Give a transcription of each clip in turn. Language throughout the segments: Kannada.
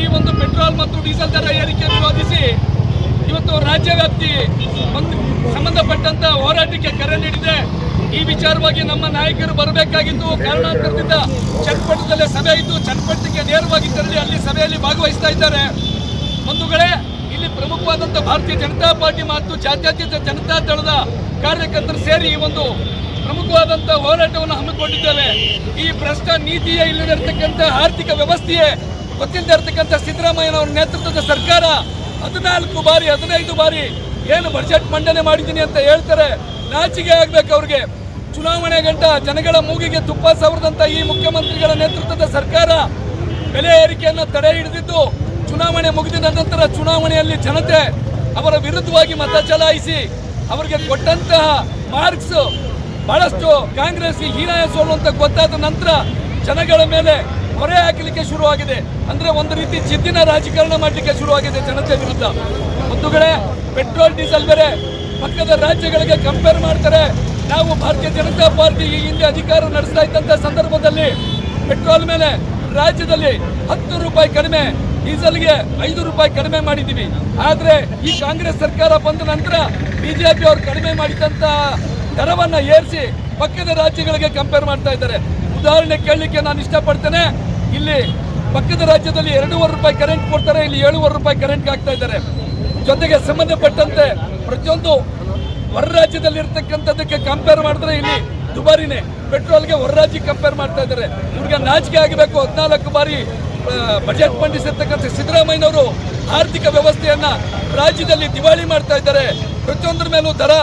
ಈ ಒಂದು ಪೆಟ್ರೋಲ್ ಮತ್ತು ಡೀಸೆಲ್ ದರ ಏರಿಕೆ ವಿರೋಧಿಸಿ ಇವತ್ತು ರಾಜ್ಯ ವ್ಯಾಪ್ತಿ ಒಂದು ಸಂಬಂಧಪಟ್ಟಂತ ಹೋರಾಟಕ್ಕೆ ಕರೆ ನೀಡಿದೆ. ಈ ವಿಚಾರವಾಗಿ ನಮ್ಮ ನಾಯಕರು ಬರಬೇಕಾಗಿದ್ದು ಕಾರಣಾಂತರದಿಂದ ಚಟ್ಪಟ್ಟದಲ್ಲೇ ಸಭೆ ಇದ್ದು ಚನ್ನಪಟ್ಟಣಕ್ಕೆ ನೇರವಾಗಿ ತೆರಳಿ ಅಲ್ಲಿ ಸಭೆಯಲ್ಲಿ ಭಾಗವಹಿಸ್ತಾ ಇದ್ದಾರೆ. ಬಂಧುಗಳೇ, ಇಲ್ಲಿ ಪ್ರಮುಖವಾದಂಥ ಭಾರತೀಯ ಜನತಾ ಪಾರ್ಟಿ ಮತ್ತು ಜಾತ್ಯತೀತ ಜನತಾ ದಳದ ಕಾರ್ಯಕರ್ತರು ಸೇರಿ ಈ ಒಂದು ಪ್ರಮುಖವಾದಂಥ ಹೋರಾಟವನ್ನು ಹಮ್ಮಿಕೊಂಡಿದ್ದೇವೆ. ಈ ಭ್ರಷ್ಟ ನೀತಿಯೇ ಇಲ್ಲದಿರ್ತಕ್ಕಂಥ ಆರ್ಥಿಕ ವ್ಯವಸ್ಥೆಯೇ ಗೊತ್ತಿಲ್ಲದೆ ಇರತಕ್ಕಂಥ ಸಿದ್ದರಾಮಯ್ಯನವರ ನೇತೃತ್ವದ ಸರ್ಕಾರ ಹದಿನಾಲ್ಕು ಬಾರಿ, ಹದಿನೈದು ಬಾರಿ ಏನು ಬಜೆಟ್ ಮಂಡನೆ ಮಾಡಿದ್ದೀನಿ ಅಂತ ಹೇಳ್ತಾರೆ. ನಾಚಿಗೆ ಆಗ್ಬೇಕು ಅವ್ರಿಗೆ. ಚುನಾವಣೆ ಗಂಟ ಜನಗಳ ಮೂಗಿಗೆ ತುಪ್ಪ ಸವರದಂತ ಈ ಮುಖ್ಯಮಂತ್ರಿಗಳ ನೇತೃತ್ವದ ಸರ್ಕಾರ ಬೆಲೆ ಏರಿಕೆಯನ್ನು ತಡೆ ಹಿಡಿದಿದ್ದು ಚುನಾವಣೆ ಮುಗಿದ ನಂತರ ಚುನಾವಣೆಯಲ್ಲಿ ಜನತೆ ಅವರ ವಿರುದ್ಧವಾಗಿ ಮತ ಚಲಾಯಿಸಿ ಅವರಿಗೆ ಕೊಟ್ಟಂತಹ ಮಾರ್ಕ್ಸ್ ಬಹಳಷ್ಟು ಕಾಂಗ್ರೆಸ್ ಹೀನಾಯ ಸೋಲು ಅಂತ ಗೊತ್ತಾದ ನಂತರ ಜನಗಳ ಮೇಲೆ ಹೊರೆ ಹಾಕಲಿಕ್ಕೆ ಶುರುವಾಗಿದೆ. ಅಂದ್ರೆ ಒಂದು ರೀತಿ ಜಿದ್ದಿನ ರಾಜಕಾರಣ ಮಾಡಲಿಕ್ಕೆ ಶುರುವಾಗಿದೆ ಜನತೆ ವಿರುದ್ಧ. ಒಂದು ಕಡೆ ಪೆಟ್ರೋಲ್, ಡೀಸೆಲ್ ಬೇರೆ ಪಕ್ಕದ ರಾಜ್ಯಗಳಿಗೆ ಕಂಪೇರ್ ಮಾಡ್ತಾರೆ. ನಾವು ಭಾರತೀಯ ಜನತಾ ಪಾರ್ಟಿ ಈ ಹಿಂದೆ ಅಧಿಕಾರ ನಡೆಸ್ತಾ ಇದ್ದಂತ ಸಂದರ್ಭದಲ್ಲಿ ಪೆಟ್ರೋಲ್ ಮೇಲೆ ರಾಜ್ಯದಲ್ಲಿ ಹತ್ತು ರೂಪಾಯಿ ಕಡಿಮೆ, ಡೀಸೆಲ್ಗೆ ಐದು ರೂಪಾಯಿ ಕಡಿಮೆ ಮಾಡಿದ್ದೀವಿ. ಆದರೆ ಈ ಕಾಂಗ್ರೆಸ್ ಸರ್ಕಾರ ಬಂದ ನಂತರ ಬಿಜೆಪಿ ಅವರು ಕಡಿಮೆ ಮಾಡಿದಂತ ದರವನ್ನು ಏರಿಸಿ ಪಕ್ಕದ ರಾಜ್ಯಗಳಿಗೆ ಕಂಪೇರ್ ಮಾಡ್ತಾ ಇದ್ದಾರೆ. ಉದಾಹರಣೆ ಕೇಳಲಿಕ್ಕೆ ನಾನು ಇಷ್ಟಪಡ್ತೇನೆ. ಇಲ್ಲಿ ಪಕ್ಕದ ರಾಜ್ಯದಲ್ಲಿ ಎರಡೂವರೆ ರೂಪಾಯಿ ಕರೆಂಟ್ ಕೊಡ್ತಾರೆ, ಇಲ್ಲಿ ಏಳುವರೆ ರೂಪಾಯಿ ಕರೆಂಟ್ ಹಾಕ್ತಾ ಇದ್ದಾರೆ. ಜೊತೆಗೆ ಸಂಬಂಧಪಟ್ಟಂತೆ ಪ್ರತಿಯೊಂದು ಹೊರ ರಾಜ್ಯದಲ್ಲಿ ಇರ್ತಕ್ಕಂಥದ್ದಕ್ಕೆ ಕಂಪೇರ್ ಮಾಡಿದ್ರೆ ಇಲ್ಲಿ ದುಬಾರಿನೇ. ಪೆಟ್ರೋಲ್ಗೆ ಹೊರ ರಾಜ್ಯಕ್ಕೆ ಕಂಪೇರ್ ಮಾಡ್ತಾ ಇದ್ದಾರೆ. ಇವ್ರಿಗೆ ನಾಚಿಕೆ ಆಗಬೇಕು. ಹದಿನಾಲ್ಕು ಬಾರಿ ಬಜೆಟ್ ಮಂಡಿಸಿರ್ತಕ್ಕಂಥ ಸಿದ್ದರಾಮಯ್ಯನವರು ಆರ್ಥಿಕ ವ್ಯವಸ್ಥೆಯನ್ನ ರಾಜ್ಯದಲ್ಲಿ ದಿವಾಳಿ ಮಾಡ್ತಾ ಇದ್ದಾರೆ. ಪ್ರತಿಯೊಂದರ ಮೇಲೂ ದರ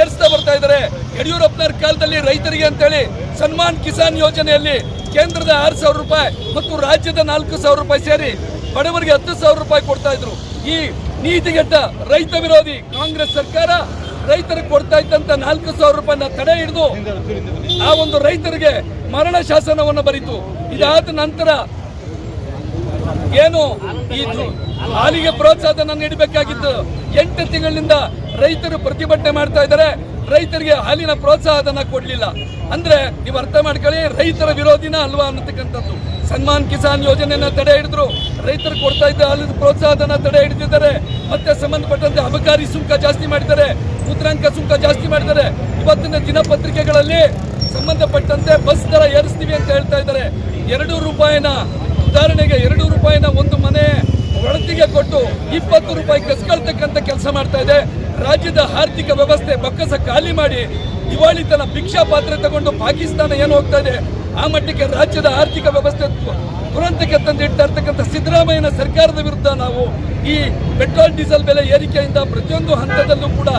ಏರಿಸ್ತಾ ಬರ್ತಾ ಇದ್ದಾರೆ. ಯಡಿಯೂರಪ್ಪನವ್ರ ಕಾಲದಲ್ಲಿ ರೈತರಿಗೆ ಅಂತೇಳಿ ಸನ್ಮಾನ್ ಕಿಸಾನ್ ಯೋಜನೆಯಲ್ಲಿ ಕೇಂದ್ರದ ಆರು ಸಾವಿರ ರೂಪಾಯಿ ಮತ್ತು ರಾಜ್ಯದ ನಾಲ್ಕು ಸಾವಿರ ರೂಪಾಯಿ ಸೇರಿ ಬಡವರಿಗೆ ಹತ್ತು ಸಾವಿರ ರೂಪಾಯಿ ಕೊಡ್ತಾ ಇದ್ರು. ಈ ನೀತಿಗೆಟ್ಟ ರೈತ ವಿರೋಧಿ ಕಾಂಗ್ರೆಸ್ ಸರ್ಕಾರ ರೈತರಿಗೆ ಕೊಡ್ತಾ ಇದ್ದಂತ ನಾಲ್ಕು ಸಾವಿರ ರೂಪಾಯಿನ ತಡೆ ಹಿಡಿದು ಆ ಒಂದು ರೈತರಿಗೆ ಮರಣ ಶಾಸನವನ್ನು ಬರೀತು. ಇದಾದ ನಂತರ ಏನು ಈ ಹಾಲಿಗೆ ಪ್ರೋತ್ಸಾಹನ ನೀಡಬೇಕಾಗಿತ್ತು ಎಂಟು ತಿಂಗಳಿನಿಂದ ರೈತರು ಪ್ರತಿಭಟನೆ ಮಾಡ್ತಾ ಇದ್ದಾರೆ. ರೈತರಿಗೆ ಹಾಲಿನ ಪ್ರೋತ್ಸಾಹಧನ ಕೊಡ್ಲಿಲ್ಲ. ಅಂದ್ರೆ ನೀವು ಅರ್ಥ ಮಾಡ್ಕೊಳ್ಳಿ, ರೈತರ ವಿರೋಧಿನ ಅಲ್ವಾ ಅನ್ನತಕ್ಕಂಥದ್ದು. ಸನ್ಮಾನ್ ಕಿಸಾನ್ ಯೋಜನೆಯನ್ನ ತಡೆ ಹಿಡಿದ್ರು. ರೈತರು ಕೊಡ್ತಾ ಇದ್ದ ಹಾಲಿನ ಪ್ರೋತ್ಸಾಹಧನ ತಡೆ ಹಿಡಿದಿದ್ದಾರೆ. ಮತ್ತೆ ಸಂಬಂಧಪಟ್ಟಂತೆ ಅಬಕಾರಿ ಸುಂಕ ಜಾಸ್ತಿ ಮಾಡಿದ್ದಾರೆ. ಮುದ್ರಾಂಕ ಸುಂಕ ಜಾಸ್ತಿ ಮಾಡಿದ್ದಾರೆ. ಇವತ್ತಿನ ದಿನಪತ್ರಿಕೆಗಳಲ್ಲಿ ಸಂಬಂಧಪಟ್ಟಂತೆ ಬಸ್ ದರ ಏರಿಸ್ತೀವಿ ಅಂತ ಹೇಳ್ತಾ ಇದ್ದಾರೆ. ಎರಡು ರೂಪಾಯಿನ ಉದಾಹರಣೆಗೆ ಎರಡು ರೂಪಾಯಿನ ಒಂದು ಮನೆ ಒಳತಿಗೆ ಕೊಟ್ಟು ಇಪ್ಪತ್ತು ರೂಪಾಯಿ ಕಸ್ಕೊಳ್ತಕ್ಕಂಥ ಕೆಲಸ ಮಾಡ್ತಾ ಇದೆ. ರಾಜ್ಯದ ಆರ್ಥಿಕ ವ್ಯವಸ್ಥೆ ಬಕ್ಕಸ ಖಾಲಿ ಮಾಡಿ ದಿವಾಳಿತನ ಭಿಕ್ಷಾ ಪಾತ್ರೆ ತಗೊಂಡು ಪಾಕಿಸ್ತಾನ ಏನು ಹೋಗ್ತಾ ಇದೆ? ಆ ಮಟ್ಟಕ್ಕೆ ರಾಜ್ಯದ ಆರ್ಥಿಕ ವ್ಯವಸ್ಥೆ ದುರಂತಕ್ಕೆ ತಂದಿಡ್ತಾ ಇರ್ತಕ್ಕಂಥ ಸಿದ್ದರಾಮಯ್ಯನ ಸರ್ಕಾರದ ವಿರುದ್ಧ ನಾವು ಈ ಪೆಟ್ರೋಲ್, ಡೀಸೆಲ್ ಬೆಲೆ ಏರಿಕೆಯಿಂದ ಪ್ರತಿಯೊಂದು ಹಂತದಲ್ಲೂ ಕೂಡ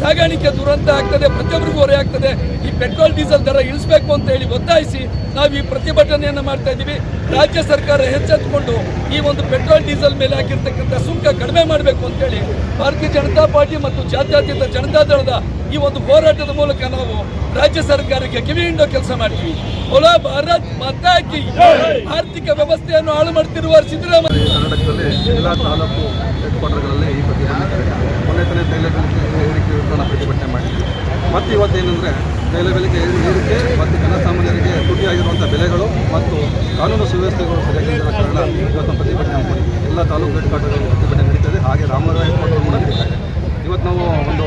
ಸಾಗಾಣಿಕೆ ದುರಂತ ಆಗ್ತದೆ, ಪ್ರತಿಯೊಬ್ಬರಿಗೂ ಹೊರೆ ಆಗ್ತದೆ. ಈ ಪೆಟ್ರೋಲ್, ಡೀಸೆಲ್ ದರ ಇಳಿಸಬೇಕು ಅಂತ ಹೇಳಿ ಒತ್ತಾಯಿಸಿ ನಾವು ಈ ಪ್ರತಿಭಟನೆಯನ್ನು ಮಾಡ್ತಾ ಇದ್ದೀವಿ. ರಾಜ್ಯ ಸರ್ಕಾರ ಎಚ್ಚೆತ್ತುಕೊಂಡು ಈ ಒಂದು ಪೆಟ್ರೋಲ್, ಡೀಸೆಲ್ ಮೇಲೆ ಹಾಕಿರ್ತಕ್ಕಂಥ ಸುಂಕ ಕಡಿಮೆ ಮಾಡಬೇಕು ಅಂತೇಳಿ ಭಾರತೀಯ ಜನತಾ ಪಾರ್ಟಿ ಮತ್ತು ಜಾತ್ಯಾತೀತ ಜನತಾ ದಳದ ಈ ಒಂದು ಹೋರಾಟದ ಮೂಲಕ ನಾವು ರಾಜ್ಯ ಸರ್ಕಾರಕ್ಕೆ ಕಿವಿಯಿಂದ ಕೆಲಸ ಮಾಡ್ತೀವಿ. ಹೊಲ ಭಾರತ್ ಮಾತಾ ಕಿ ಆರ್ಥಿಕ ವ್ಯವಸ್ಥೆಯನ್ನು ಹಾಳು ಮಾಡ್ತಿರುವ ಸಿದ್ದರಾಮಯ್ಯ. ಕರ್ನಾಟಕದಲ್ಲಿ ಎಲ್ಲ ತಾಲೂಕು ತೈಲ ಬೆಲೆ ಪ್ರತಿಭಟನೆ ಮತ್ತು ತೈಲ ಬೆಲೆಗೆ ಏರಿಕೆ ಮತ್ತು ಜನಸಾಮಾನ್ಯರಿಗೆ ತುಟಿಯಾಗಿರುವಂಥ ಬೆಲೆಗಳು ಮತ್ತು ಕಾನೂನು ಸುವ್ಯವಸ್ಥೆಗಳು ಸರಿಯಾಗಿರುವ ಕಾರಣ ಇವತ್ತು ಪ್ರತಿಭಟನೆ ಎಲ್ಲ ತಾಲೂಕು ಹೆಡ್ ಪ್ರತಿಭಟನೆ ನಡೀತದೆ ಹಾಗೆ ರಾಮರಾಯ ಕೂಡ ಇವತ್ತು ನಾವು ಒಂದು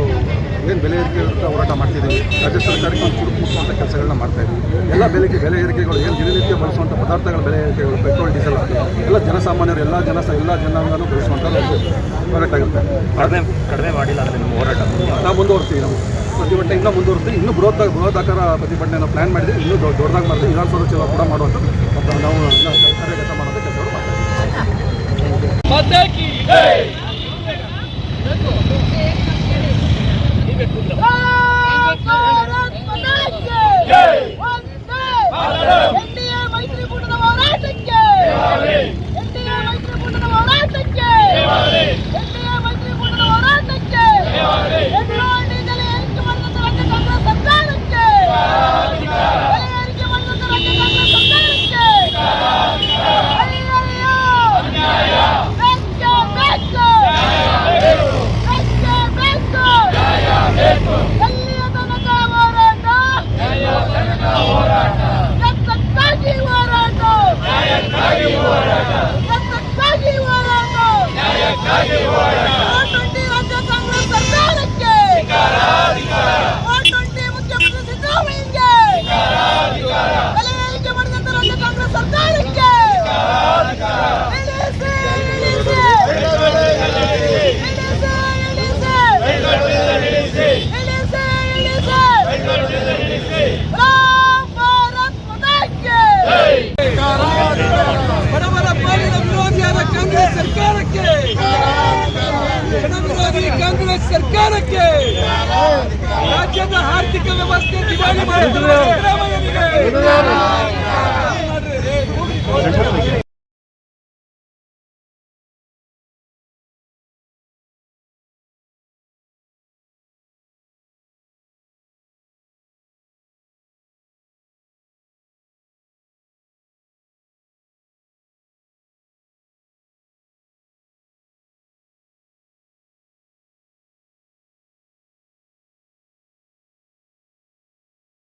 ಏನು ಬೆಲೆ ಏರಿಕೆ ಅಂತ ಹೋರಾಟ ಮಾಡ್ತಿದ್ದೀವಿ. ರಾಜ್ಯ ಸರ್ಕಾರಕ್ಕೆ ಒಂದು ಚುರುಕು ಮುಟ್ಟುವಂಥ ಕೆಲಸಗಳನ್ನ ಮಾಡ್ತಾ ಇದ್ದೀವಿ. ಎಲ್ಲ ಬೆಲೆಗೆ ಬೆಲೆ ಏರಿಕೆಗಳು ಏನು ದಿನನಿತ್ಯ ಬಳಸುವಂಥ ಪದಾರ್ಥಗಳ ಬೆಲೆ ಏರಿಕೆಗಳು ಪೆಟ್ರೋಲ್ ಡೀಸೆಲ್ ಎಲ್ಲ ಜನಸಾಮಾನ್ಯರು ಎಲ್ಲ ಜನ ಎಲ್ಲ ಜನಾಂಗನೂ ಬಳಸುವಂಥ ಒಂದು ಹೋರಾಟ ಆಗುತ್ತೆ. ಕಡಿಮೆ ಕಡಿಮೆ ಮಾಡಿಲ್ಲ ಅಂದರೆ ನಮ್ಮ ಹೋರಾಟ? ನಾವು ಮುಂದುವರ್ತೀವಿ ನಾವು. ಪ್ರತಿಭಟನೆ ಇನ್ನೂ ಮುಂದುವರ್ತೀವಿ ಇನ್ನೂ ಬೃಹತ್ ಬೃಹದಾಕಾರ ಪ್ರತಿಭಟನೆ ನಾವು ಪ್ಲ್ಯಾನ್ ಮಾಡಿದ್ದೀವಿ. ಇನ್ನೂ ದೊಡ್ಡ ದೊಡ್ಡದಾಗಿ ಮಾಡಿದ್ವಿ ವಿಧಾನಸೌಧ ಚಲೋ ಕೂಡ ಮಾಡುವಂಥದ್ದು ನಾವು ನಾವು ಸರ್ಕಾರಕ್ಕೆ ರಾಜ್ಯದ ಆರ್ಥಿಕ ವ್ಯವಸ್ಥೆ ದಿವಾಳಿ ಮಾಡಿದ್ರು